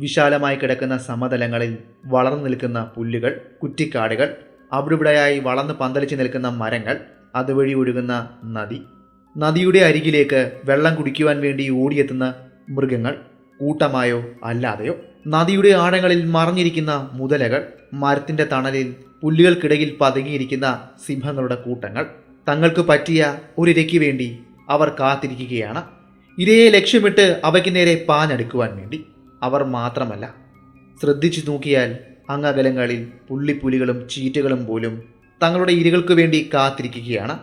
വിശാലമായി കിടക്കുന്ന സമതലങ്ങളിൽ വളർന്നു നിൽക്കുന്ന പുല്ലുകൾ കുറ്റിക്കാടുകൾ അവിടെവിടെയായി വളർന്ന് പന്തലിച്ച് നിൽക്കുന്ന മരങ്ങൾ അതുവഴി ഒഴുകുന്ന നദി. നദിയുടെ അരികിലേക്ക് വെള്ളം കുടിക്കുവാൻ വേണ്ടി ഓടിയെത്തുന്ന മൃഗങ്ങൾ കൂട്ടമായോ അല്ലാതെയോ. നദിയുടെ ആഴങ്ങളിൽ മറഞ്ഞിരിക്കുന്ന മുതലകൾ മരത്തിന്റെ തണലിൽ പുല്ലുകൾക്കിടയിൽ പതുങ്ങിയിരിക്കുന്ന സിംഹങ്ങളുടെ കൂട്ടങ്ങൾ തങ്ങൾക്ക് പറ്റിയ ഒരിരയ്ക്ക് വേണ്ടി അവർ കാത്തിരിക്കുകയാണ്. ഇരയെ ലക്ഷ്യമിട്ട് അവയ്ക്ക് നേരെ പാഞ്ഞടുക്കുവാൻ വേണ്ടി. അവർ മാത്രമല്ല. ശ്രദ്ധിച്ചു നോക്കിയാൽ അങ്ങകലങ്ങളിൽ പുള്ളിപ്പുലികളും ചീറ്റകളും പോലും തങ്ങളുടെ ഇരകൾക്ക് വേണ്ടി കാത്തിരിക്കുകയാണ്.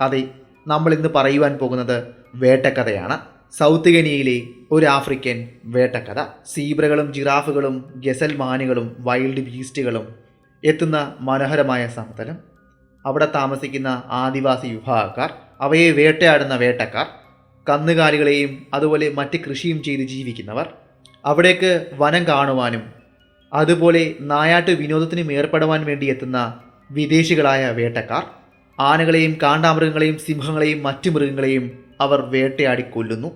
അതെ നമ്മൾ ഇന്ന് പറയുവാൻ പോകുന്നത് വേട്ടക്കഥയാണ്. സൗത്ത് കെനിയയിലെ ഒരു ആഫ്രിക്കൻ വേട്ടക്കഥ. സീബ്രകളും ജിറാഫുകളും ഗസൽ മാനുകളും വൈൽഡ് ബീസ്റ്റുകളും എത്തുന്ന മനോഹരമായ സമതലം. അവിടെ താമസിക്കുന്ന ആദിവാസി വിഭാഗക്കാർ അവയെ വേട്ടയാടുന്ന വേട്ടക്കാർ കന്നുകാലികളെയും അതുപോലെ മറ്റ് കൃഷിയും ചെയ്ത് ജീവിക്കുന്നവർ അവിടേക്ക് വനം കാണുവാനും അതുപോലെ നായാട്ട് വിനോദത്തിനും ഏർപ്പെടുവാൻ വേണ്ടി എത്തുന്ന വിദേശികളായ വേട്ടക്കാർ ആനകളെയും കാണ്ടാമൃഗങ്ങളെയും സിംഹങ്ങളെയും മറ്റു മൃഗങ്ങളെയും അവർ വേട്ടയാടി കൊല്ലുന്നു.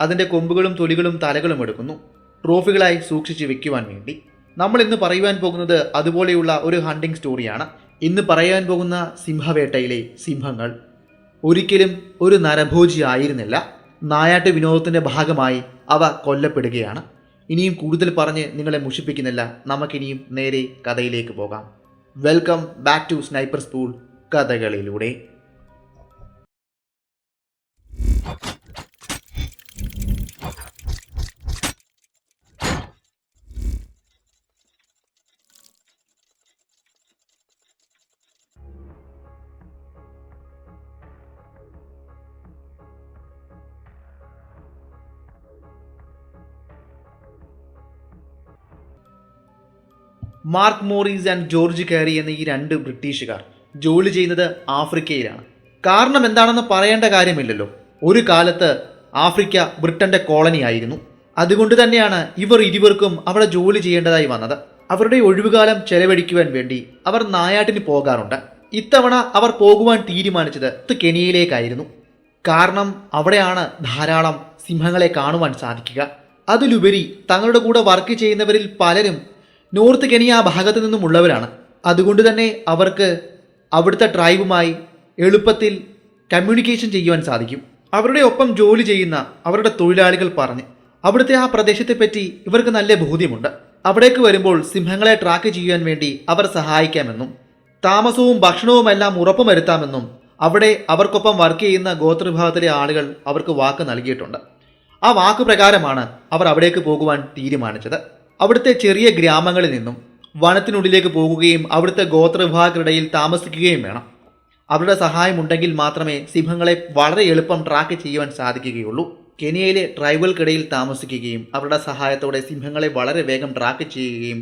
അതിന്റെ കൊമ്പുകളും തൊലികളും തലകളും എടുക്കുന്നു. ട്രോഫികളായി സൂക്ഷിച്ചു വെക്കുവാൻ വേണ്ടി. നമ്മൾ ഇന്ന് പറയുവാൻ പോകുന്നത് അതുപോലെയുള്ള ഒരു ഹണ്ടിങ് സ്റ്റോറിയാണ്. ഇന്ന് പറയാൻ പോകുന്ന സിംഹവേട്ടയിലെ സിംഹങ്ങൾ. ഒരിക്കലും ഒരു നരഭോജി ആയിരുന്നില്ല. നായാട്ട് വിനോദത്തിന്റെ ഭാഗമായി അവ കൊല്ലപ്പെടുകയാണ്. ഇനിയും കൂടുതൽ പറഞ്ഞ് നിങ്ങളെ മുഷിപ്പിക്കുന്നില്ല. നമുക്കിനിയും നേരെ കഥയിലേക്ക് പോകാം. Welcome back to sniper school കഥകളിലൂടെ. Mark Morris and George Kari എന്ന ഈ രണ്ട് ബ്രിട്ടീഷുകാർ ജോലി ചെയ്യുന്നത് ആഫ്രിക്കയിലാണ്. കാരണം എന്താണെന്ന് പറയേണ്ട കാര്യമില്ലല്ലോ. ഒരു കാലത്ത് ആഫ്രിക്ക ബ്രിട്ടന്റെ കോളനി ആയിരുന്നു. അതുകൊണ്ട് തന്നെയാണ് ഇവർ ഇരുവർക്കും അവിടെ ജോലി ചെയ്യേണ്ടതായി വന്നത്. അവരുടെ ഒഴിവുകാലം ചെലവഴിക്കുവാൻ വേണ്ടി അവർ നായാട്ടിന് പോകാറുണ്ട്. ഇത്തവണ അവർ പോകുവാൻ തീരുമാനിച്ചത് ഇത് കെനിയയിലേക്കായിരുന്നു. കാരണം അവിടെയാണ് ധാരാളം സിംഹങ്ങളെ കാണുവാൻ സാധിക്കുക. അതിലുപരി തങ്ങളുടെ കൂടെ വർക്ക് ചെയ്യുന്നവരിൽ പലരും നോർത്ത് കെനിയ ആ ഭാഗത്തു നിന്നുമുള്ളവരാണ് അതുകൊണ്ട് തന്നെ അവർക്ക് അവിടുത്തെ ട്രൈബുമായി എളുപ്പത്തിൽ കമ്മ്യൂണിക്കേഷൻ ചെയ്യുവാൻ സാധിക്കും. അവരുടെ ഒപ്പം ജോലി ചെയ്യുന്ന അവരുടെ തൊഴിലാളികൾ പറഞ്ഞ് അവിടുത്തെ ആ പ്രദേശത്തെപ്പറ്റി ഇവർക്ക് നല്ല ബോധ്യമുണ്ട്. അവിടേക്ക് വരുമ്പോൾ സിംഹങ്ങളെ ട്രാക്ക് ചെയ്യാൻ വേണ്ടി അവർ സഹായിക്കാമെന്നും താമസവും ഭക്ഷണവുമെല്ലാം ഉറപ്പുവരുത്താമെന്നും അവിടെ അവർക്കൊപ്പം വർക്ക് ചെയ്യുന്ന ഗോത്രവിഭാഗത്തിലെ ആളുകൾ അവർക്ക് വാക്ക് നൽകിയിട്ടുണ്ട്. ആ വാക്ക് പ്രകാരമാണ് അവർ അവിടേക്ക് പോകുവാൻ തീരുമാനിച്ചത്. അവിടുത്തെ ചെറിയ ഗ്രാമങ്ങളിൽ നിന്നും വനത്തിനുള്ളിലേക്ക് പോകുകയും അവിടുത്തെ ഗോത്രവിഭാഗത്തിനിടയിൽ താമസിക്കുകയും വേണം. അവരുടെ സഹായം ഉണ്ടെങ്കിൽ മാത്രമേ സിംഹങ്ങളെ വളരെ എളുപ്പം ട്രാക്ക് ചെയ്യുവാൻ സാധിക്കുകയുള്ളൂ. കെനിയയിലെ ട്രൈബൽക്കിടയിൽ താമസിക്കുകയും അവരുടെ സഹായത്തോടെ സിംഹങ്ങളെ വളരെ വേഗം ട്രാക്ക് ചെയ്യുകയും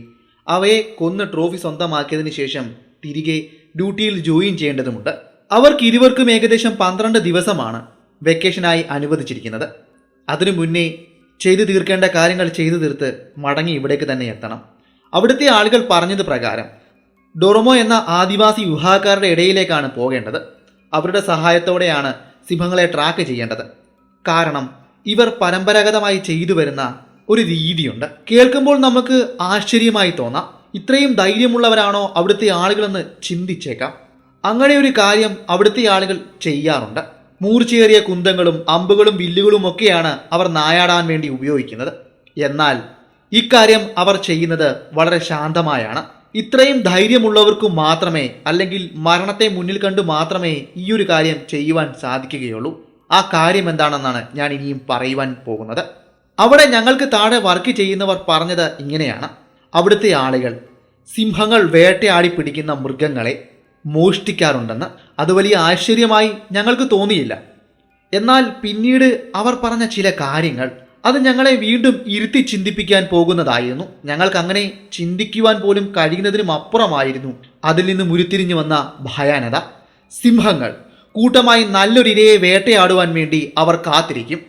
അവയെ കൊന്ന് ട്രോഫി സ്വന്തമാക്കിയതിനു ശേഷം തിരികെ ഡ്യൂട്ടിയിൽ ജോയിൻ ചെയ്യേണ്ടതുണ്ട് അവർക്ക് ഇരുവർക്കും ഏകദേശം പന്ത്രണ്ട് ദിവസമാണ് വെക്കേഷനായി അനുവദിച്ചിരിക്കുന്നത്. അതിനു മുന്നേ ചെയ്തു തീർക്കേണ്ട കാര്യങ്ങൾ ചെയ്തു തീർത്ത് മടങ്ങി ഇവിടേക്ക് തന്നെ എത്തണം. അവിടുത്തെ ആളുകൾ പറഞ്ഞത് പ്രകാരം ഡൊറമോ എന്ന ആദിവാസി വിഭാഗക്കാരുടെ ഇടയിലേക്കാണ് പോകേണ്ടത്. അവരുടെ സഹായത്തോടെയാണ് സിംഹങ്ങളെ ട്രാക്ക് ചെയ്യേണ്ടത്. കാരണം ഇവർ പരമ്പരാഗതമായി ചെയ്തു വരുന്ന ഒരു രീതിയുണ്ട്. കേൾക്കുമ്പോൾ നമുക്ക് ആശ്ചര്യമായി തോന്നാം. ഇത്രയും ധൈര്യമുള്ളവരാണോ അവിടുത്തെ ആളുകളെന്ന് ചിന്തിച്ചേക്കാം. അങ്ങനെ ഒരു കാര്യം അവിടുത്തെ ആളുകൾ ചെയ്യാറുണ്ട്. മൂർച്ചയേറിയ കുന്തങ്ങളും അമ്പുകളും വില്ലുകളും ഒക്കെയാണ് അവർ നായാടാൻ വേണ്ടി ഉപയോഗിക്കുന്നത്. എന്നാൽ ഇക്കാര്യം അവർ ചെയ്യുന്നത് വളരെ ശാന്തമായാണ്. ഇത്രയും ധൈര്യമുള്ളവർക്ക് മാത്രമേ അല്ലെങ്കിൽ മരണത്തെ മുന്നിൽ കണ്ടു മാത്രമേ ഈ ഒരു കാര്യം ചെയ്യുവാൻ സാധിക്കുകയുള്ളൂ. ആ കാര്യം എന്താണെന്നാണ് ഞാൻ ഇനിയും പറയുവാൻ പോകുന്നത്. അവിടെ ഞങ്ങൾക്ക് താഴെ വർക്ക് ചെയ്യുന്നവർ പറഞ്ഞത് ഇങ്ങനെയാണ്. അവിടുത്തെ ആളുകൾ സിംഹങ്ങൾ വേട്ടയാടി പിടിക്കുന്ന മൃഗങ്ങളെ മോഷ്ടിക്കാറുണ്ടെന്ന് അത് വലിയ ആശ്ചര്യമായി ഞങ്ങൾക്ക് തോന്നിയില്ല. എന്നാൽ പിന്നീട് അവർ പറഞ്ഞ ചില കാര്യങ്ങൾ അത് ഞങ്ങളെ വീണ്ടും ഇരുത്തി ചിന്തിപ്പിക്കാൻ പോകുന്നതായിരുന്നു. ഞങ്ങൾക്ക് അങ്ങനെ ചിന്തിക്കുവാൻ പോലും കഴിയുന്നതിനും അപ്പുറമായിരുന്നു അതിൽ നിന്ന് ഉരുത്തിരിഞ്ഞു വന്ന ഭയാനത. സിംഹങ്ങൾ കൂട്ടമായി നല്ലൊരിരയെ വേട്ടയാടുവാൻ വേണ്ടി അവർ കാത്തിരിക്കും.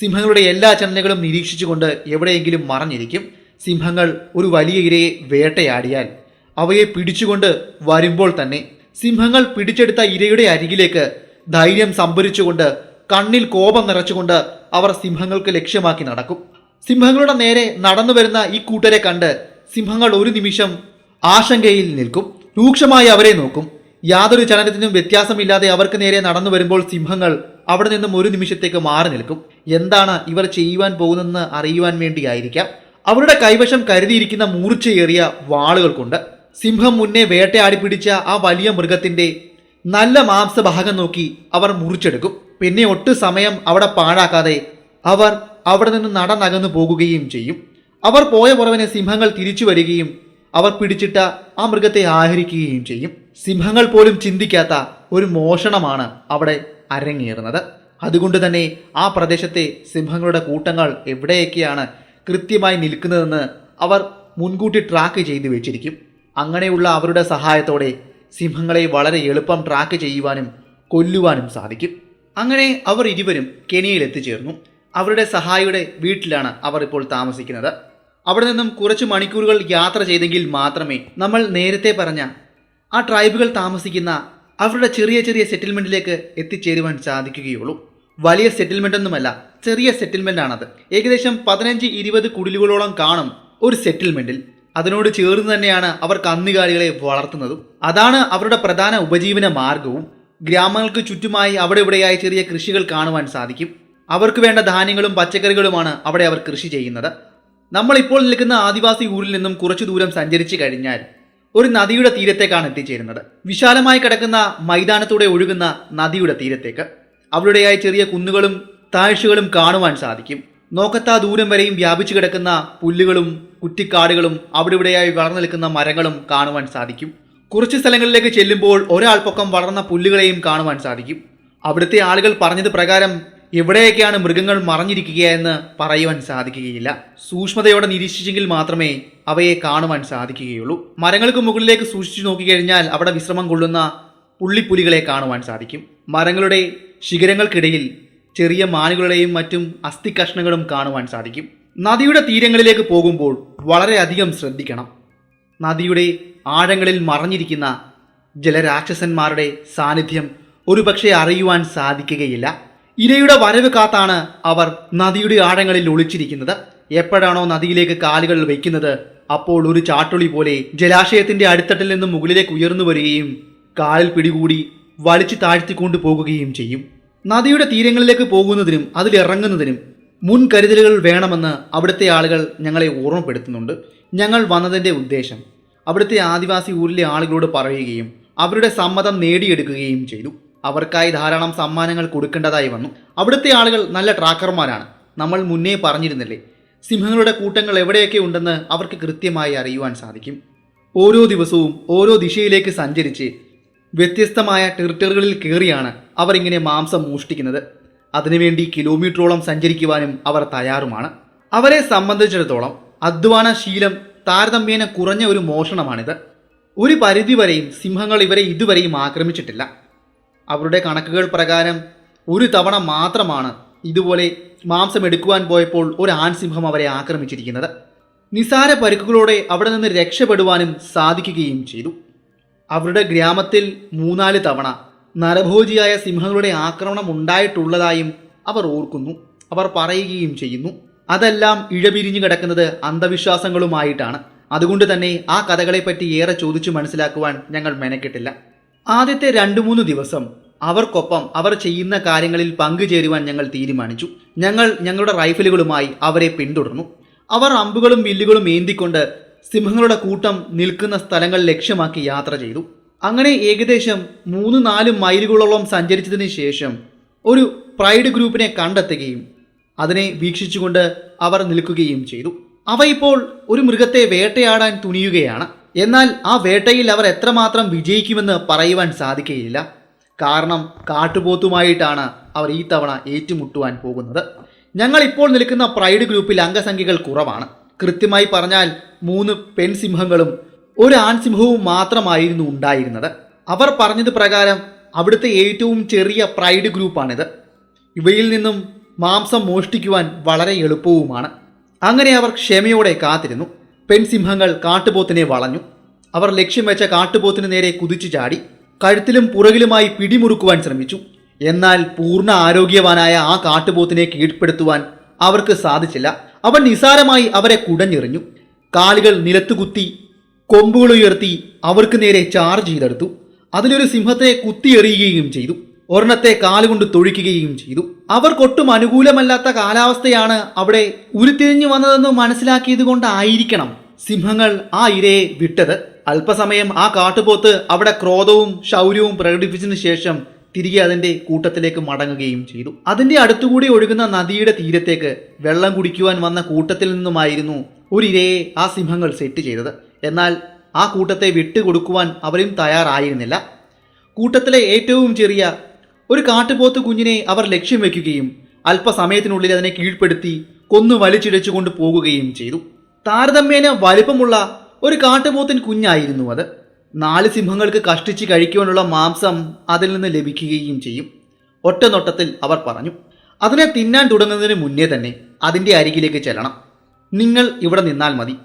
സിംഹങ്ങളുടെ എല്ലാ ചലനങ്ങളും നിരീക്ഷിച്ചുകൊണ്ട് എവിടെയെങ്കിലും മറഞ്ഞിരിക്കും. സിംഹങ്ങൾ ഒരു വലിയ ഇരയെ വേട്ടയാടിയാൽ അവയെ പിടിച്ചുകൊണ്ട് വരുമ്പോൾ തന്നെ സിംഹങ്ങൾ പിടിച്ചെടുത്ത ഇരയുടെ അരികിലേക്ക് ധൈര്യം സംഭരിച്ചുകൊണ്ട് കണ്ണിൽ കോപം നിറച്ചുകൊണ്ട് അവർ സിംഹങ്ങൾക്ക് ലക്ഷ്യമാക്കി നടക്കും. സിംഹങ്ങളുടെ നേരെ നടന്നു വരുന്ന ഈ കൂട്ടരെ കണ്ട് സിംഹങ്ങൾ ഒരു നിമിഷം ആശങ്കയിൽ നിൽക്കും. രൂക്ഷമായി അവരെ നോക്കും. യാതൊരു ചലനത്തിനും വ്യത്യാസമില്ലാതെ അവർക്ക് നേരെ നടന്നു വരുമ്പോൾ സിംഹങ്ങൾ അവിടെ നിന്നും ഒരു നിമിഷത്തേക്ക് മാറി നിൽക്കും. എന്താണ് ഇവർ ചെയ്യുവാൻ പോകുന്നതെന്ന് അറിയുവാൻ വേണ്ടിയായിരിക്കാം. അവരുടെ കൈവശം കരുതിയിരിക്കുന്ന മൂർച്ചയേറിയ വാളുകൾ കൊണ്ട് സിംഹം മുന്നേ വേട്ടയാടി പിടിച്ച ആ വലിയ മൃഗത്തിന്റെ നല്ല മാംസഭാഗം നോക്കി അവർ മുറിച്ചെടുക്കും. പിന്നെ ഒട്ടു സമയം അവിടെ പാഴാക്കാതെ അവർ അവിടെ നിന്ന് നടന്നകന്നു പോകുകയും ചെയ്യും. അവർ പോയ പുറവിനെ സിംഹങ്ങൾ തിരിച്ചു വരികയും അവർ പിടിച്ചിട്ട ആ മൃഗത്തെ ആഹരിക്കുകയും ചെയ്യും. സിംഹങ്ങൾ പോലും ചിന്തിക്കാത്ത ഒരു മോഷണമാണ് അവിടെ അരങ്ങേറുന്നത്. അതുകൊണ്ട് തന്നെ ആ പ്രദേശത്തെ സിംഹങ്ങളുടെ കൂട്ടങ്ങൾ എവിടെയൊക്കെയാണ് കൃത്യമായി നിൽക്കുന്നതെന്ന് അവർ മുൻകൂട്ടി ട്രാക്ക് ചെയ്തു വെച്ചിരിക്കും. അങ്ങനെയുള്ള അവരുടെ സഹായത്തോടെ സിംഹങ്ങളെ വളരെ എളുപ്പം ട്രാക്ക് ചെയ്യുവാനും കൊല്ലുവാനും സാധിക്കും. അങ്ങനെ അവർ ഇരുവരും കെനിയയിൽ എത്തിച്ചേർന്നു. അവരുടെ സഹായിയുടെ വീട്ടിലാണ് അവർ ഇപ്പോൾ താമസിക്കുന്നത്. അവിടെ നിന്നും കുറച്ച് മണിക്കൂറുകൾ യാത്ര ചെയ്തെങ്കിൽ മാത്രമേ നമ്മൾ നേരത്തെ പറഞ്ഞ ആ ട്രൈബുകൾ താമസിക്കുന്ന അവരുടെ ചെറിയ ചെറിയ സെറ്റിൽമെന്റിലേക്ക് എത്തിച്ചേരുവാൻ സാധിക്കുകയുള്ളൂ. വലിയ സെറ്റിൽമെന്റ് ഒന്നുമല്ല ചെറിയ സെറ്റിൽമെന്റ് ആണത്. ഏകദേശം പതിനഞ്ച് ഇരുപത് കുടിലുകളോളം കാണും ഒരു സെറ്റിൽമെന്റിൽ അതിനോട് ചേർന്ന് തന്നെയാണ് അവർ കന്നുകാലികളെ വളർത്തുന്നതും. അതാണ് അവരുടെ പ്രധാന ഉപജീവന മാർഗവും ഗ്രാമങ്ങൾക്ക് ചുറ്റുമായി അവിടെ ഇവിടെയായി ചെറിയ കൃഷികൾ കാണുവാൻ സാധിക്കും. അവർക്ക് വേണ്ട ധാന്യങ്ങളും പച്ചക്കറികളുമാണ് അവിടെ അവർ കൃഷി ചെയ്യുന്നത്. നമ്മൾ ഇപ്പോൾ നിൽക്കുന്ന ആദിവാസി ഊരിൽ നിന്നും കുറച്ചു ദൂരം സഞ്ചരിച്ചു കഴിഞ്ഞാൽ ഒരു നദിയുടെ തീരത്തേക്കാണ് എത്തിച്ചേരുന്നത്. വിശാലമായി കിടക്കുന്ന മൈതാനത്തൂടെ ഒഴുകുന്ന നദിയുടെ തീരത്തേക്ക്. അവിടെയായി ചെറിയ കുന്നുകളും താഴ്ചകളും കാണുവാൻ സാധിക്കും. നോക്കത്താ ദൂരം വരെയും വ്യാപിച്ചു കിടക്കുന്ന പുല്ലുകളും കുറ്റിക്കാടുകളും അവിടെ ഇവിടെയായി വളർന്നു നിൽക്കുന്ന മരങ്ങളും കാണുവാൻ സാധിക്കും. കുറച്ച് സ്ഥലങ്ങളിലേക്ക് ചെല്ലുമ്പോൾ ഒരാൾ പൊക്കം വളർന്ന പുല്ലുകളെയും കാണുവാൻ സാധിക്കും. അവിടുത്തെ ആളുകൾ പറഞ്ഞത് പ്രകാരം എവിടെയൊക്കെയാണ് മൃഗങ്ങൾ മറഞ്ഞിരിക്കുകയെന്ന് പറയുവാൻ സാധിക്കുകയില്ല. സൂക്ഷ്മതയോടെ നിരീക്ഷിച്ചെങ്കിൽ മാത്രമേ അവയെ കാണുവാൻ സാധിക്കുകയുള്ളൂ. മരങ്ങൾക്ക് മുകളിലേക്ക് സൂക്ഷിച്ചു നോക്കിക്കഴിഞ്ഞാൽ അവിടെ വിശ്രമം കൊള്ളുന്ന പുള്ളിപ്പുലികളെ കാണുവാൻ സാധിക്കും. മരങ്ങളുടെ ശിഖരങ്ങൾക്കിടയിൽ ചെറിയ മാനുകളുടെയും മറ്റും അസ്ഥി കഷ്ണങ്ങളും കാണുവാൻ സാധിക്കും. നദിയുടെ തീരങ്ങളിലേക്ക് പോകുമ്പോൾ വളരെയധികം ശ്രദ്ധിക്കണം. നദിയുടെ ആഴങ്ങളിൽ മറഞ്ഞിരിക്കുന്ന ജലരാക്ഷസന്മാരുടെ സാന്നിധ്യം ഒരുപക്ഷെ അറിയുവാൻ സാധിക്കുകയില്ല. ഇരയുടെ വരവ് കാത്താണ് അവർ നദിയുടെ ആഴങ്ങളിൽ ഒളിച്ചിരിക്കുന്നത്. എപ്പോഴാണോ നദിയിലേക്ക് കാലുകൾ വയ്ക്കുന്നത് അപ്പോൾ ഒരു ചാട്ടുളി പോലെ ജലാശയത്തിന്റെ അടിത്തട്ടിൽ നിന്നും മുകളിലേക്ക് ഉയർന്നു വരികയും കാലിൽ പിടികൂടി വലിച്ചു താഴ്ത്തിക്കൊണ്ടു പോകുകയും ചെയ്യും. നദിയുടെ തീരങ്ങളിലേക്ക് പോകുന്നതിനും അതിലിറങ്ങുന്നതിനും മുൻകരുതലുകൾ വേണമെന്ന് അവിടുത്തെ ആളുകൾ ഞങ്ങളെ ഓർമ്മപ്പെടുത്തുന്നുണ്ട്. ഞങ്ങൾ വന്നതിന്റെ ഉദ്ദേശം അവിടുത്തെ ആദിവാസി ഊരിലെ ആളുകളോട് പറയുകയും അവരുടെ സമ്മതം നേടിയെടുക്കുകയും ചെയ്തു. അവർക്കായി ധാരാളം സമ്മാനങ്ങൾ കൊടുക്കേണ്ടതായി വന്നു. അവിടുത്തെ ആളുകൾ നല്ല ട്രാക്കർമാരാണ്. നമ്മൾ മുന്നേ പറഞ്ഞിരുന്നില്ലേ സിംഹങ്ങളുടെ കൂട്ടങ്ങൾ എവിടെയൊക്കെ ഉണ്ടെന്ന് അവർക്ക് കൃത്യമായി അറിയുവാൻ സാധിക്കും. ഓരോ ദിവസവും ഓരോ ദിശയിലേക്ക് സഞ്ചരിച്ച് വ്യത്യസ്തമായ ടെറിട്ടറികളിൽ കയറിയാണ് അവർ ഇങ്ങനെ മാംസം മോഷ്ടിക്കുന്നത്. അതിനുവേണ്ടി കിലോമീറ്ററോളം സഞ്ചരിക്കുവാനും അവർ തയ്യാറുമാണ്. അവരെ സംബന്ധിച്ചിടത്തോളം അധ്വാന ശീലം താരതമ്യേന കുറഞ്ഞ ഒരു മോഷണമാണിത്. ഒരു പരിധിവരെയും സിംഹങ്ങൾ ഇവരെ ഇതുവരെയും ആക്രമിച്ചിട്ടില്ല. അവരുടെ കണക്കുകൾ പ്രകാരം ഒരു തവണ മാത്രമാണ് ഇതുപോലെ മാംസം എടുക്കുവാൻ പോയപ്പോൾ ഒരു ആൺസിംഹം അവരെ ആക്രമിച്ചിരിക്കുന്നത്. നിസാര പരുക്കുകളോടെ അവിടെ നിന്ന് രക്ഷപ്പെടുവാനും സാധിക്കുകയും ചെയ്തു. അവരുടെ ഗ്രാമത്തിൽ മൂന്നാൽ തവണ നരഭോജിയായ സിംഹങ്ങളുടെ ആക്രമണം ഉണ്ടായിട്ടുള്ളതായും അവർ ഓർക്കുന്നു. അവർ പറയുകയും ചെയ്യുന്നു. അതെല്ലാം ഇഴപിരിഞ്ഞു കിടക്കുന്നത് അന്ധവിശ്വാസങ്ങളുമായിട്ടാണ്. അതുകൊണ്ട് തന്നെ ആ കഥകളെപ്പറ്റി ഏറെ ചോദിച്ചു മനസ്സിലാക്കുവാൻ ഞങ്ങൾ മെനക്കെട്ടില്ല. ആദ്യത്തെ രണ്ടു മൂന്ന് ദിവസം അവർക്കൊപ്പം അവർ ചെയ്യുന്ന കാര്യങ്ങളിൽ പങ്കുചേരുവാൻ ഞങ്ങൾ തീരുമാനിച്ചു. ഞങ്ങൾ ഞങ്ങളുടെ റൈഫിലുകളുമായി അവരെ പിന്തുടർന്നു. അവർ അമ്പുകളും വില്ലുകളും ഏന്തിക്കൊണ്ട് സിംഹങ്ങളുടെ കൂട്ടം നിൽക്കുന്ന സ്ഥലങ്ങൾ ലക്ഷ്യമാക്കി യാത്ര ചെയ്തു. അങ്ങനെ ഏകദേശം മൂന്ന് നാല് മൈലുകളോളം സഞ്ചരിച്ചതിന് ശേഷം ഒരു പ്രൈഡ് ഗ്രൂപ്പിനെ കണ്ടെത്തുകയും അതിനെ വീക്ഷിച്ചുകൊണ്ട് അവർ നിൽക്കുകയും ചെയ്തു. അവ ഇപ്പോൾ ഒരു മൃഗത്തെ വേട്ടയാടാൻ തുനിയുകയാണ്. എന്നാൽ ആ വേട്ടയിൽ അവർ എത്രമാത്രം വിജയിക്കുമെന്ന് പറയുവാൻ സാധിക്കുകയില്ല. കാരണം കാട്ടുപോത്തുമായിട്ടാണ് അവർ ഈ തവണ ഏറ്റുമുട്ടുവാൻ പോകുന്നത്. ഞങ്ങൾ ഇപ്പോൾ നിൽക്കുന്ന പ്രൈഡ് ഗ്രൂപ്പിൽ അംഗസംഖ്യകൾ കുറവാണ്. കൃത്യമായി പറഞ്ഞാൽ മൂന്ന് പെൺസിംഹങ്ങളും ഒരു ആൺസിംഹവും മാത്രമായിരുന്നു ഉണ്ടായിരുന്നത്. അവർ പറഞ്ഞത് പ്രകാരം അവിടുത്തെ ഏറ്റവും ചെറിയ പ്രൈഡ് ഗ്രൂപ്പാണിത്. ഇവയിൽ നിന്നും മാംസം മോഷ്ടിക്കുവാൻ വളരെ എളുപ്പവുമാണ്. അങ്ങനെ അവർ ക്ഷമയോടെ കാത്തിരുന്നു. പെൺസിംഹങ്ങൾ കാട്ടുപോത്തിനെ വളഞ്ഞു. അവർ ലക്ഷ്യം വെച്ച കാട്ടുപോത്തിന് നേരെ കുതിച്ചു ചാടി. കഴുത്തിലും പുറകിലുമായി പിടിമുറുക്കുവാൻ ശ്രമിച്ചു. എന്നാൽ പൂർണ ആരോഗ്യവാനായ ആ കാട്ടുപോത്തിനെ കീഴ്പ്പെടുത്തുവാൻ അവർക്ക് സാധിച്ചില്ല. അവൻ നിസാരമായി അവരെ കുടഞ്ഞെറിഞ്ഞു. കാലുകൾ നിലത്തുകുത്തി കൊമ്പുകൾ ഉയർത്തി അവർക്ക് നേരെ ചാർജ് ചെയ്തെടുത്തു. അതിലൊരു സിംഹത്തെ കുത്തിയെറിയുകയും ചെയ്തു. ഒരെണ്ണത്തെ കാലുകൊണ്ട് തൊഴിക്കുകയും ചെയ്തു. അവർക്കൊട്ടും അനുകൂലമല്ലാത്ത കാലാവസ്ഥയാണ് അവിടെ ഉരുത്തിരിഞ്ഞു വന്നതെന്ന് മനസ്സിലാക്കിയത് കൊണ്ടായിരിക്കണം സിംഹങ്ങൾ ആ ഇരയെ വിട്ടത്. അല്പസമയം ആ കാട്ടുപോത്ത് അവിടെ ക്രോധവും ശൗര്യവും പ്രകടിപ്പിച്ചതിന് ശേഷം തിരികെ അതിന്റെ കൂട്ടത്തിലേക്ക് മടങ്ങുകയും ചെയ്തു. അതിന്റെ അടുത്തുകൂടി ഒഴുകുന്ന നദിയുടെ തീരത്തേക്ക് വെള്ളം കുടിക്കുവാൻ വന്ന കൂട്ടത്തിൽ നിന്നുമായിരുന്നു ഒരു ഇരയെ ആ സിംഹങ്ങൾ സെറ്റ് ചെയ്തത്. എന്നാൽ ആ കൂട്ടത്തെ വിട്ടുകൊടുക്കുവാൻ അവരും തയ്യാറായിരുന്നില്ല. കൂട്ടത്തിലെ ഏറ്റവും ചെറിയ ഒരു കാട്ടുപോത്ത് കുഞ്ഞിനെ അവർ ലക്ഷ്യം വയ്ക്കുകയും അല്പസമയത്തിനുള്ളിൽ അതിനെ കീഴ്പ്പെടുത്തി കൊന്നു വലിച്ചിഴച്ചു കൊണ്ട് പോകുകയും ചെയ്തു. താരതമ്യേന വലിപ്പമുള്ള ഒരു കാട്ടുപോത്തിൻ കുഞ്ഞായിരുന്നു അത്. നാല് സിംഹങ്ങൾക്ക് കഷ്ടിച്ച് കഴിക്കുവാനുള്ള മാംസം അതിൽ നിന്ന് ലഭിക്കുകയും ചെയ്യും. ഒറ്റ നോട്ടത്തിൽ അവർ പറഞ്ഞു അതിനെ തിന്നാൻ തുടങ്ങുന്നതിന് മുന്നേ തന്നെ അതിന്റെ അരികിലേക്ക് ചെല്ലണം. നിങ്ങൾ ഇവിടെ നിന്നാൽ മതി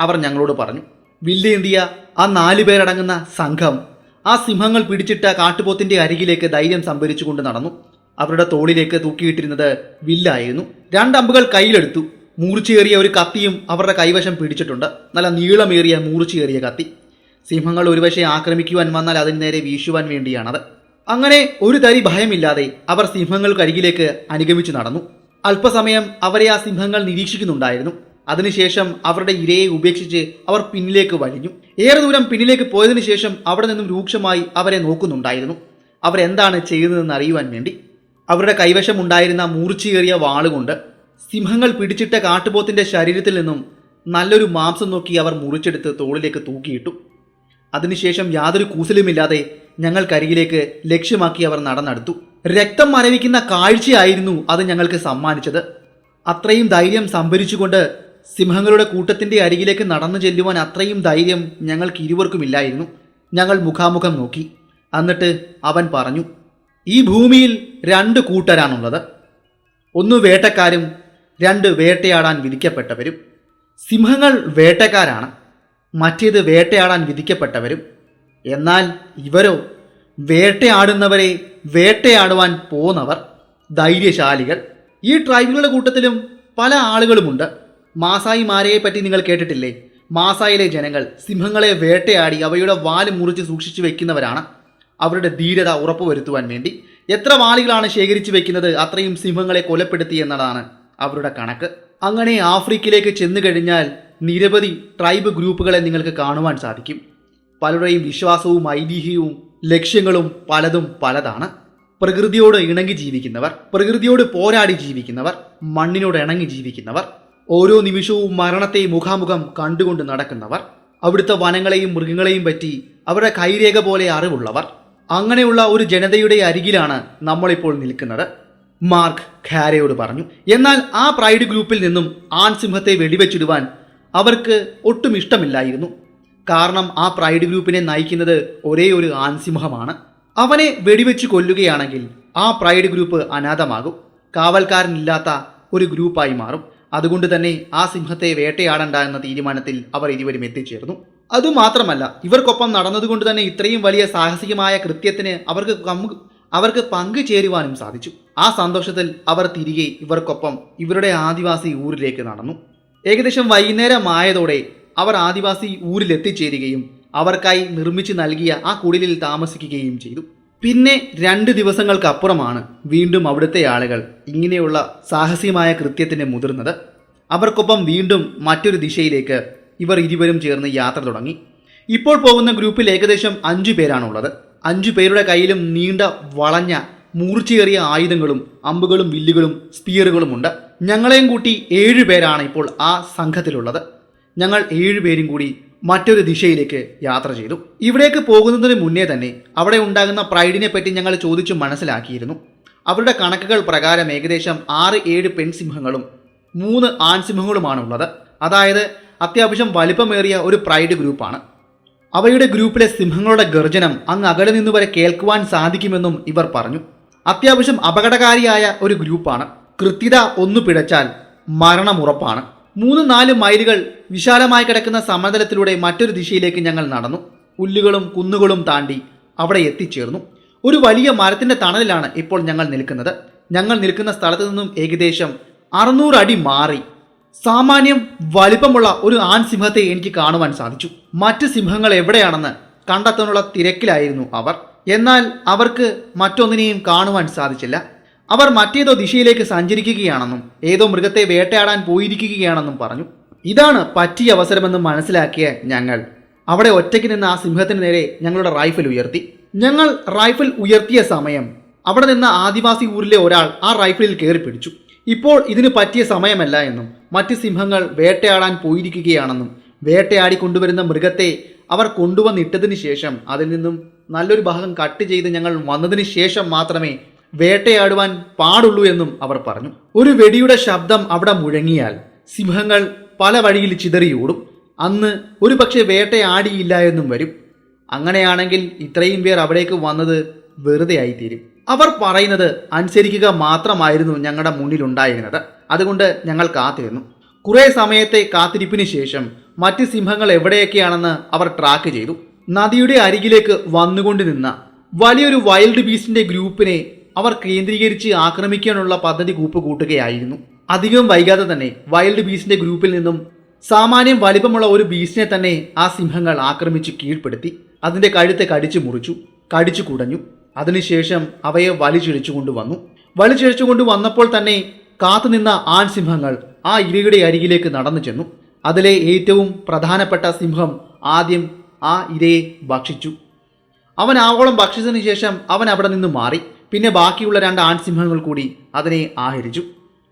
അവർ ഞങ്ങളോട് പറഞ്ഞു. വില്ലേന്തിയ ആ നാലു പേരടങ്ങുന്ന സംഘം ആ സിംഹങ്ങൾ പിടിച്ചിട്ട കാട്ടുപോത്തിന്റെ അരികിലേക്ക് ധൈര്യം സംഭരിച്ചുകൊണ്ട് നടന്നു. അവരുടെ തോളിലേക്ക് തൂക്കിയിട്ടിരുന്നത് വില്ലായിരുന്നു. രണ്ടമ്പുകൾ കയ്യിലെടുത്തു. മൂർച്ചയേറിയ ഒരു കത്തിയും അവരുടെ കൈവശം പിടിച്ചിട്ടുണ്ട്. നല്ല നീളമേറിയ മൂർച്ചയേറിയ കത്തി. സിംഹങ്ങൾ ഒരുപക്ഷെ ആക്രമിക്കുവാൻ വന്നാൽ അതിന് നേരെ വീശുവാൻ വേണ്ടിയാണത്. അങ്ങനെ ഒരു തരി ഭയമില്ലാതെ അവർ സിംഹങ്ങൾക്കരികിലേക്ക് അനുഗമിച്ചു നടന്നു. അല്പസമയം അവരെ ആ സിംഹങ്ങൾ നിരീക്ഷിക്കുന്നുണ്ടായിരുന്നു. അതിനുശേഷം അവരുടെ ഇരയെ ഉപേക്ഷിച്ച് അവർ പിന്നിലേക്ക് വലിഞ്ഞു. ഏറെ ദൂരം പിന്നിലേക്ക് പോയതിനു ശേഷം അവിടെ നിന്നും രൂക്ഷമായി അവരെ നോക്കുന്നുണ്ടായിരുന്നു. അവരെന്താണ് ചെയ്യുന്നതെന്ന് അറിയുവാൻ വേണ്ടി. അവരുടെ കൈവശമുണ്ടായിരുന്ന മൂർച്ചയേറിയ വാളുകൊണ്ട് സിംഹങ്ങൾ പിടിച്ചിട്ട കാട്ടുപോത്തിന്റെ ശരീരത്തിൽ നിന്നും നല്ലൊരു മാംസം നോക്കി അവർ മുറിച്ചെടുത്ത് തോളിലേക്ക് തൂക്കിയിട്ടു. അതിനുശേഷം യാതൊരു കൂസലുമില്ലാതെ ഞങ്ങൾക്കരികിലേക്ക് ലക്ഷ്യമാക്കി അവർ നടന്നെടുത്തു. രക്തം മരവിക്കുന്ന കാഴ്ചയായിരുന്നു അത് ഞങ്ങൾക്ക് സമ്മാനിച്ചത്. അത്രയും ധൈര്യം സംഭരിച്ചുകൊണ്ട് സിംഹങ്ങളുടെ കൂട്ടത്തിന്റെ അരികിലേക്ക് നടന്നു ചെല്ലുവാൻ അത്രയും ധൈര്യം ഞങ്ങൾക്ക് ഇരുവർക്കുമില്ലായിരുന്നു. ഞങ്ങൾ മുഖാമുഖം നോക്കി. എന്നിട്ട് അവൻ പറഞ്ഞു ഈ ഭൂമിയിൽ രണ്ട് കൂട്ടരാണുള്ളത്. ഒന്ന് വേട്ടക്കാരും രണ്ട് വേട്ടയാടാൻ വിധിക്കപ്പെട്ടവരും. സിംഹങ്ങൾ വേട്ടക്കാരാണ് മറ്റേത് വേട്ടയാടാൻ വിധിക്കപ്പെട്ടവരും. എന്നാൽ ഇവരോ വേട്ടയാടുന്നവരെ വേട്ടയാടുവാൻ പോന്നവർ ധൈര്യശാലികൾ. ഈ ട്രൈബുകളുടെ കൂട്ടത്തിലും പല ആളുകളുമുണ്ട്. മാസായിമാരെയെ പറ്റി നിങ്ങൾ കേട്ടിട്ടില്ലേ? മാസായിലെ ജനങ്ങൾ സിംഹങ്ങളെ വേട്ടയാടി അവയുടെ വാൽ മുറിച്ച് സൂക്ഷിച്ചു വെക്കുന്നവരാണ്. അവരുടെ ധീരത ഉറപ്പുവരുത്തുവാൻ വേണ്ടി എത്ര വാളികളാണ് ശേഖരിച്ചു വെക്കുന്നത് അത്രയും സിംഹങ്ങളെ കൊലപ്പെടുത്തി എന്നതാണ് അവരുടെ കണക്ക്. അങ്ങനെ ആഫ്രിക്കയിലേക്ക് ചെന്നു കഴിഞ്ഞാൽ നിരവധി ട്രൈബ് ഗ്രൂപ്പുകളെ നിങ്ങൾക്ക് കാണുവാൻ സാധിക്കും. പലരുടെയും വിശ്വാസവും ഐതിഹ്യവും ലക്ഷ്യങ്ങളും പലതും പലതാണ്. പ്രകൃതിയോട് ഇണങ്ങി ജീവിക്കുന്നവർ പ്രകൃതിയോട് പോരാടി ജീവിക്കുന്നവർ മണ്ണിനോട് ഇണങ്ങി ജീവിക്കുന്നവർ ഓരോ നിമിഷവും മരണത്തെ മുഖാമുഖം കണ്ടുകൊണ്ട് നടക്കുന്നവർ അവിടുത്തെ വനങ്ങളെയും മൃഗങ്ങളെയും പറ്റി അവരുടെ കൈരേഖ പോലെ അറിവുള്ളവർ അങ്ങനെയുള്ള ഒരു ജനതയുടെ അരികിലാണ് നമ്മളിപ്പോൾ നിൽക്കുന്നത്. മാർക്ക് ഖാരയോട് പറഞ്ഞു എന്നാൽ ആ പ്രൈഡ് ഗ്രൂപ്പിൽ നിന്നും ആൺ സിംഹത്തെ വെടിവെച്ചിടുവാൻ അവർക്ക് ഒട്ടും ഇഷ്ടമില്ലായിരുന്നു. കാരണം ആ പ്രൈഡ് ഗ്രൂപ്പിനെ നയിക്കുന്നത് ഒരേ ഒരു ആൺസിംഹമാണ്. അവനെ വെടിവെച്ച് കൊല്ലുകയാണെങ്കിൽ ആ പ്രൈഡ് ഗ്രൂപ്പ് അനാഥമാകും. കാവൽക്കാരനില്ലാത്ത ഒരു ഗ്രൂപ്പായി മാറും. അതുകൊണ്ട് തന്നെ ആ സിംഹത്തെ വേട്ടയാടണ്ട എന്ന തീരുമാനത്തിൽ അവർ ഇരുവരും എത്തിച്ചേർന്നു. അതുമാത്രമല്ല ഇവർക്കൊപ്പം നടന്നതുകൊണ്ട് തന്നെ ഇത്രയും വലിയ സാഹസികമായ കൃത്യത്തിന് അവർക്ക് അവർക്ക് പങ്കു ചേരുവാനും സാധിച്ചു. ആ സന്തോഷത്തിൽ അവർ തിരികെ ഇവർക്കൊപ്പം ഇവരുടെ ആദിവാസി ഊരിലേക്ക് നടന്നു. ഏകദേശം വൈകുന്നേരമായതോടെ അവർ ആദിവാസി ഊരിലെത്തിച്ചേരുകയും അവർക്കായി നിർമ്മിച്ചു നൽകിയ ആ കുടിലിൽ താമസിക്കുകയും ചെയ്തു. പിന്നെ രണ്ട് ദിവസങ്ങൾക്കപ്പുറമാണ് വീണ്ടും അവിടുത്തെ ആളുകൾ ഇങ്ങനെയുള്ള സാഹസികമായ കൃത്യത്തിന് മുതിർന്നത്. അവർക്കൊപ്പം വീണ്ടും മറ്റൊരു ദിശയിലേക്ക് ഇവർ ഇരുവരും ചേർന്ന് യാത്ര തുടങ്ങി. ഇപ്പോൾ പോകുന്ന ഗ്രൂപ്പിൽ ഏകദേശം അഞ്ചു പേരാണുള്ളത്. അഞ്ചു പേരുടെ കയ്യിലും നീണ്ട വളഞ്ഞ മൂർച്ചയേറിയ ആയുധങ്ങളും അമ്പുകളും വില്ലുകളും സ്പിയറുകളുമുണ്ട്. ഞങ്ങളെയും കൂട്ടി ഏഴു പേരാണ് ഇപ്പോൾ ആ സംഘത്തിലുള്ളത്. ഞങ്ങൾ ഏഴുപേരും കൂടി മറ്റൊരു ദിശയിലേക്ക് യാത്ര ചെയ്തു. ഇവിടേക്ക് പോകുന്നതിന് മുന്നേ തന്നെ അവിടെ ഉണ്ടാകുന്ന പ്രൈഡിനെ പറ്റി ഞങ്ങൾ ചോദിച്ചു മനസ്സിലാക്കിയിരുന്നു. അവരുടെ കണക്കുകൾ പ്രകാരം ഏകദേശം ആറ് ഏഴ് പെൺസിംഹങ്ങളും മൂന്ന് ആൺസിംഹങ്ങളുമാണ് ഉള്ളത് അതായത് അത്യാവശ്യം വലിപ്പമേറിയ ഒരു പ്രൈഡ് ഗ്രൂപ്പാണ്. അവയുടെ ഗ്രൂപ്പിലെ സിംഹങ്ങളുടെ ഗർജനം അങ്ങ് അകലെ നിന്ന് വരെ കേൾക്കുവാൻ സാധിക്കുമെന്നും ഇവർ പറഞ്ഞു. അത്യാവശ്യം അപകടകാരിയായ ഒരു ഗ്രൂപ്പാണ്. കൃത്യത ഒന്നു പിഴച്ചാൽ മരണമുറപ്പാണ് മൂന്ന് നാല് മൈലുകൾ വിശാലമായി കിടക്കുന്ന സമതലത്തിലൂടെ മറ്റൊരു ദിശയിലേക്ക് ഞങ്ങൾ നടന്നു. പുല്ലുകളും കുന്നുകളും താണ്ടി അവിടെ എത്തിച്ചേർന്നു. ഒരു വലിയ മരത്തിന്റെ തണലിലാണ് ഇപ്പോൾ ഞങ്ങൾ നിൽക്കുന്നത്. ഞങ്ങൾ നിൽക്കുന്ന സ്ഥലത്തു നിന്നും ഏകദേശം അറുന്നൂറ് അടി മാറി. സാമാന്യം വലിപ്പമുള്ള ഒരു ആൺ സിംഹത്തെ എനിക്ക് കാണുവാൻ സാധിച്ചു. മറ്റ് സിംഹങ്ങൾ എവിടെയാണെന്ന് കണ്ടെത്താനുള്ള തിരക്കിലായിരുന്നു അവർ. എന്നാൽ അവർക്ക് മറ്റൊന്നിനെയും കാണുവാൻ സാധിച്ചില്ല. അവർ മറ്റേതോ ദിശയിലേക്ക് സഞ്ചരിക്കുകയാണെന്നും ഏതോ മൃഗത്തെ വേട്ടയാടാൻ പോയിരിക്കുകയാണെന്നും പറഞ്ഞു. ഇതാണ് പറ്റിയ അവസരമെന്ന് മനസ്സിലാക്കിയ ഞങ്ങൾ. അവിടെ ഒറ്റയ്ക്ക് നിന്ന് ആ സിംഹത്തിന് നേരെ ഞങ്ങളുടെ റൈഫിൽ ഉയർത്തി. ഞങ്ങൾ റൈഫിൾ ഉയർത്തിയ സമയം അവിടെ നിന്ന ആദിവാസി ഊരിലെ ഒരാൾ ആ റൈഫിളിൽ കയറി പിടിച്ചു. ഇപ്പോൾ ഇതിന് പറ്റിയ സമയമല്ല എന്നും മറ്റ് സിംഹങ്ങൾ വേട്ടയാടാൻ പോയിരിക്കുകയാണെന്നും വേട്ടയാടി കൊണ്ടുവരുന്ന മൃഗത്തെ അവർ കൊണ്ടുവന്നിട്ടതിന് ശേഷം അതിൽ നിന്നും നല്ലൊരു ഭാഗം കട്ട് ചെയ്ത് ഞങ്ങൾ വന്നതിന് ശേഷം മാത്രമേ വേട്ടയാടുവാൻ പാടുള്ളൂ എന്നും അവർ പറഞ്ഞു. ഒരു വെടിയുടെ ശബ്ദം അവിടെ മുഴങ്ങിയാൽ സിംഹങ്ങൾ പല വഴിയിൽ ചിതറിയോടും അന്ന് ഒരു പക്ഷേ വേട്ടയാടിയില്ല എന്നും വരും. അങ്ങനെയാണെങ്കിൽ ഇത്രയും പേർ അവിടേക്ക് വന്നത് വെറുതെ ആയിത്തീരും. അവർ പറയുന്നത് അനുസരിക്കുക മാത്രമായിരുന്നു ഞങ്ങളുടെ മുന്നിലുണ്ടായിരുന്നത് അതുകൊണ്ട് ഞങ്ങൾ കാത്തിരുന്നു. കുറെ സമയത്തെ കാത്തിരിപ്പിന് ശേഷം മറ്റ് സിംഹങ്ങൾ എവിടെയൊക്കെയാണെന്ന് അവർ ട്രാക്ക് ചെയ്തു. നദിയുടെ അരികിലേക്ക് വന്നുകൊണ്ട് നിന്ന വലിയൊരു വൈൽഡ് ബീസ്റ്റിന്റെ ഗ്രൂപ്പിനെ അവർ കേന്ദ്രീകരിച്ച് ആക്രമിക്കാനുള്ള പദ്ധതി കൂപ്പ് കൂട്ടുകയായിരുന്നു അധികം വൈകാതെ തന്നെ വൈൽഡ് ബീസിന്റെ ഗ്രൂപ്പിൽ നിന്നും സാമാന്യം വലിപ്പമുള്ള ഒരു ബീസിനെ തന്നെ ആ സിംഹങ്ങൾ ആക്രമിച്ച് കീഴ്പ്പെടുത്തി. അതിന്റെ കഴുത്തെ കടിച്ചു മുറിച്ചു കടിച്ചു കുടഞ്ഞു. അതിനുശേഷം അവയെ വലിച്ചിഴിച്ചുകൊണ്ട് വന്നു. വലിച്ചിഴിച്ചുകൊണ്ട് വന്നപ്പോൾ തന്നെ കാത്തുനിന്ന ആൺ സിംഹങ്ങൾ ആ ഇരയുടെ അരികിലേക്ക് നടന്നു ചെന്നു. അതിലെ ഏറ്റവും പ്രധാനപ്പെട്ട സിംഹം ആദ്യം ആ ഇരയെ ഭക്ഷിച്ചു. അവൻ ആവോളം ഭക്ഷിച്ചതിന് ശേഷം അവൻ അവിടെ നിന്ന് മാറി. പിന്നെ ബാക്കിയുള്ള രണ്ട് ആൺസിംഹങ്ങൾ കൂടി അതിനെ ആഹരിച്ചു.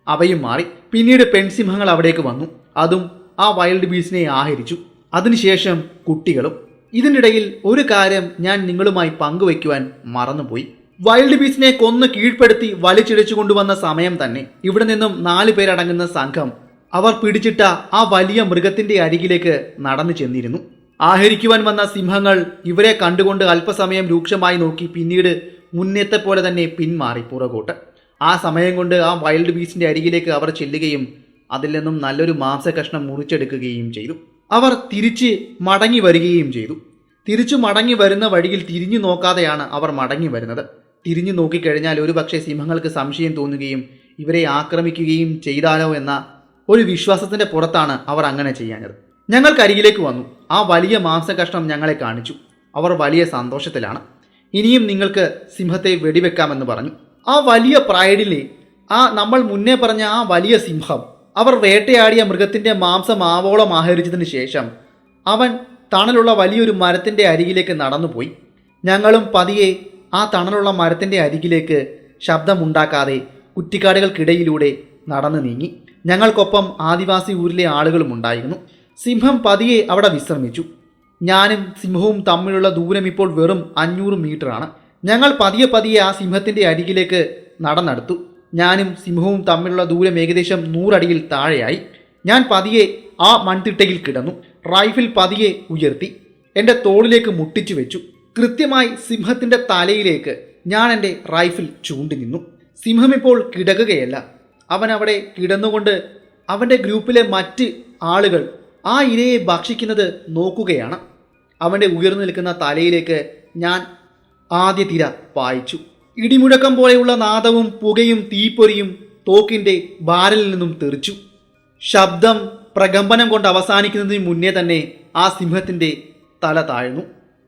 അവയും മാറി. പിന്നീട് പെൺസിംഹങ്ങൾ അവിടേക്ക് വന്നു. അതും ആ വൈൽഡ് ബീസിനെ ആഹരിച്ചു. അതിനുശേഷം കുട്ടികളും. ഇതിനിടയിൽ ഒരു കാര്യം ഞാൻ നിങ്ങളുമായി പങ്കുവയ്ക്കുവാൻ മറന്നുപോയി. വൈൽഡ് ബീസിനെ കൊന്ന് കീഴ്പ്പെടുത്തി വലിച്ചിഴച്ചു കൊണ്ടുവന്ന സമയം തന്നെ ഇവിടെ നിന്നും നാല് പേരടങ്ങുന്ന സംഘം അവർ പിടിച്ചിട്ട ആ വലിയ മൃഗത്തിന്റെ അരികിലേക്ക് നടന്നു ചെന്നിരുന്നു. ആഹരിക്കുവാൻ വന്ന സിംഹങ്ങൾ ഇവരെ കണ്ടുകൊണ്ട് അല്പസമയം രൂക്ഷമായി നോക്കി പിന്നീട് മുന്നേത്തെ പോലെ തന്നെ പിന്മാറി പുറകോട്ട്. ആ സമയം കൊണ്ട് ആ വൈൽഡ് ബീസിന്റെ അരികിലേക്ക് അവർ ചെല്ലുകയും അതിൽ നിന്നും നല്ലൊരു മാംസകഷ്ണം മുറിച്ചെടുക്കുകയും ചെയ്തു. അവർ തിരിച്ച് മടങ്ങി വരികയും ചെയ്തു. തിരിച്ചു മടങ്ങി വരുന്ന വഴിയിൽ തിരിഞ്ഞു നോക്കാതെയാണ് അവർ മടങ്ങി വരുന്നത്. തിരിഞ്ഞു നോക്കിക്കഴിഞ്ഞാൽ ഒരുപക്ഷെ സിംഹങ്ങൾക്ക് സംശയം തോന്നുകയും ഇവരെ ആക്രമിക്കുകയും ചെയ്താലോ എന്ന ഒരു വിശ്വാസത്തിന്റെ പുറത്താണ് അവർ അങ്ങനെ ചെയ്യാഞ്ഞത്. ഞങ്ങൾക്ക് അരികിലേക്ക് വന്നു. ആ വലിയ മാംസകഷ്ണം ഞങ്ങളെ കാണിച്ചു. അവർ വലിയ സന്തോഷത്തിലാണ്. ഇനിയും നിങ്ങൾക്ക് സിംഹത്തെ വെടിവെക്കാമെന്ന് പറഞ്ഞു. ആ വലിയ പ്രൈഡിലെ ആ നമ്മൾ മുന്നേ പറഞ്ഞ ആ വലിയ സിംഹം അവർ വേട്ടയാടിയ മൃഗത്തിന്റെ മാംസം ആവോളം ആഹരിച്ചതിന് ശേഷം അവൻ തണലുള്ള വലിയൊരു മരത്തിന്റെ അരികിലേക്ക് നടന്നുപോയി. ഞങ്ങളും പതിയെ ആ തണലുള്ള മരത്തിന്റെ അരികിലേക്ക് ശബ്ദമുണ്ടാക്കാതെ കുറ്റിക്കാടുകൾക്കിടയിലൂടെ നടന്നു നീങ്ങി. ഞങ്ങൾക്കൊപ്പം ആദിവാസി ഊരിലെ ആളുകളും ഉണ്ടായിരുന്നു. സിംഹം പതിയെ അവിടെ വിശ്രമിച്ചു. ഞാനും സിംഹവും തമ്മിലുള്ള ദൂരം ഇപ്പോൾ വെറും അഞ്ഞൂറ് മീറ്ററാണ് ഞങ്ങൾ പതിയെ പതിയെ ആ സിംഹത്തിന്റെ അരികിലേക്ക് നടന്നെടുത്തു. ഞാനും സിംഹവും തമ്മിലുള്ള ദൂരം ഏകദേശം നൂറടിയിൽ താഴെയായി. ഞാൻ പതിയെ ആ മൺതിട്ടയിൽ കിടന്നു. റൈഫിൾ പതിയെ ഉയർത്തി. എന്റെ തോളിലേക്ക് മുട്ടിച്ചു വെച്ചു. കൃത്യമായി സിംഹത്തിന്റെ തലയിലേക്ക് ഞാൻ എന്റെ റൈഫിൽ ചൂണ്ടി നിന്നു. സിംഹം ഇപ്പോൾ കിടക്കുകയല്ല. അവൻ അവിടെ കിടന്നുകൊണ്ട് അവന്റെ ഗ്രൂപ്പിലെ മറ്റ് ആളുകൾ ആ ഇരയെ ഭക്ഷിക്കുന്നത് നോക്കുകയാണ്. അവന്റെ ഉയർന്നു നിൽക്കുന്ന തലയിലേക്ക് ഞാൻ ആദ്യ തിര പായിച്ചു. ഇടിമുഴക്കം പോലെയുള്ള നാദവും പുകയും തീപ്പൊരിയും തോക്കിന്റെ ബാരലിൽ നിന്നും തെറിച്ചു. ശബ്ദം പ്രകമ്പനം കൊണ്ട് അവസാനിക്കുന്നതിന് മുന്നേ തന്നെ ആ സിംഹത്തിന്റെ തല താഴ്ന്നു.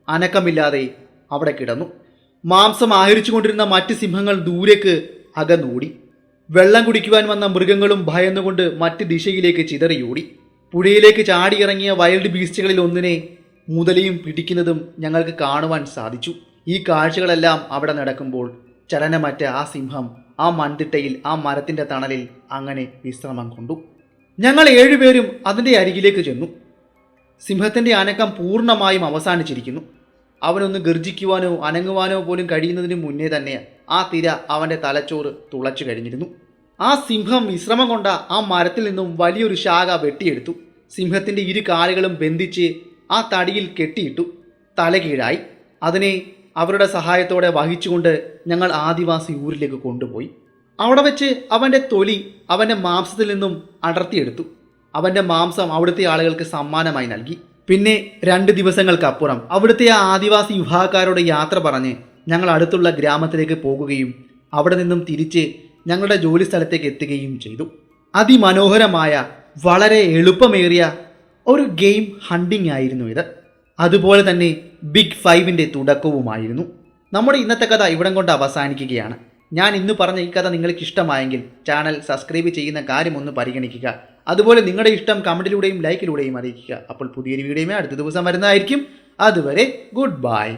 അനക്കമില്ലാതെ അവിടെ കിടന്നു. മാംസം ആഹരിച്ചുകൊണ്ടിരുന്ന മറ്റ് സിംഹങ്ങൾ ദൂരേക്ക് അകന്നോടി. വെള്ളം കുടിക്കുവാൻ വന്ന മൃഗങ്ങളും ഭയന്നുകൊണ്ട് മറ്റ് ദിശയിലേക്ക് ചിതറിയോടി. പുഴയിലേക്ക് ചാടിയിറങ്ങിയ വൈൽഡ് ബീസ്റ്റുകളിൽ ഒന്നിനെ മുതലയും പിടിക്കുന്നതും ഞങ്ങൾക്ക് കാണുവാൻ സാധിച്ചു. ഈ കാഴ്ചകളെല്ലാം അവിടെ നടക്കുമ്പോൾ ചലനമറ്റ ആ സിംഹം ആ മൺതിട്ടയിൽ ആ മരത്തിന്റെ തണലിൽ അങ്ങനെ വിശ്രമം കൊണ്ടു. ഞങ്ങൾ ഏഴുപേരും അതിന്റെ അരികിലേക്ക് ചെന്നു. സിംഹത്തിന്റെ അനക്കം പൂർണമായും അവസാനിച്ചിരിക്കുന്നു. അവനൊന്ന് ഗർജിക്കുവാനോ അനങ്ങുവാനോ പോലും കഴിയുന്നതിന് മുന്നേ തന്നെ ആ തിര അവന്റെ തലച്ചോറ് തുളച്ചു കഴിഞ്ഞിരുന്നു. ആ സിംഹം വിശ്രമം കൊണ്ട ആ മരത്തിൽ നിന്നും വലിയൊരു ശാഖ വെട്ടിയെടുത്തു. സിംഹത്തിന്റെ ഇരു കാലുകളും ബന്ധിച്ച് ആ തടിയിൽ കെട്ടിയിട്ടു തലകീഴായി അതിനെ അവരുടെ സഹായത്തോടെ വഹിച്ചുകൊണ്ട് ഞങ്ങൾ ആദിവാസി ഊരിലേക്ക് കൊണ്ടുപോയി. അവിടെ വെച്ച് അവന്റെ തൊലി അവന്റെ മാംസത്തിൽ നിന്നും അടർത്തിയെടുത്തു. അവന്റെ മാംസം അവിടുത്തെ ആളുകൾക്ക് സമ്മാനമായി നൽകി. പിന്നെ രണ്ട് ദിവസങ്ങൾക്കപ്പുറം അവിടുത്തെ ആ ആദിവാസി വിഭാഗക്കാരോട് യാത്ര പറഞ്ഞ് ഞങ്ങൾ അടുത്തുള്ള ഗ്രാമത്തിലേക്ക് പോകുകയും അവിടെ നിന്നും തിരിച്ച് ഞങ്ങളുടെ ജോലി സ്ഥലത്തേക്ക് എത്തുകയും ചെയ്തു. അതിമനോഹരമായ വളരെ എളുപ്പമേറിയ ഒരു ഗെയിം ഹണ്ടിങ് ആയിരുന്നു ഇത്. അതുപോലെ തന്നെ ബിഗ് ഫൈവിന്റെ തുടക്കവുമായിരുന്നു. നമ്മുടെ ഇന്നത്തെ കഥ ഇവിടം കൊണ്ട് അവസാനിക്കുകയാണ്. ഞാൻ ഇന്ന് പറഞ്ഞ ഈ കഥ നിങ്ങൾക്ക് ഇഷ്ടമായെങ്കിൽ ചാനൽ സബ്സ്ക്രൈബ് ചെയ്യുന്ന കാര്യം ഒന്ന് പരിഗണിക്കുക. അതുപോലെ നിങ്ങളുടെ ഇഷ്ടം കമന്റിലൂടെയും ലൈക്കിലൂടെയും അറിയിക്കുക. അപ്പോൾ പുതിയൊരു വീഡിയോയുമേ അടുത്ത ദിവസം വരുന്നതായിരിക്കും. അതുവരെ ഗുഡ് ബൈ.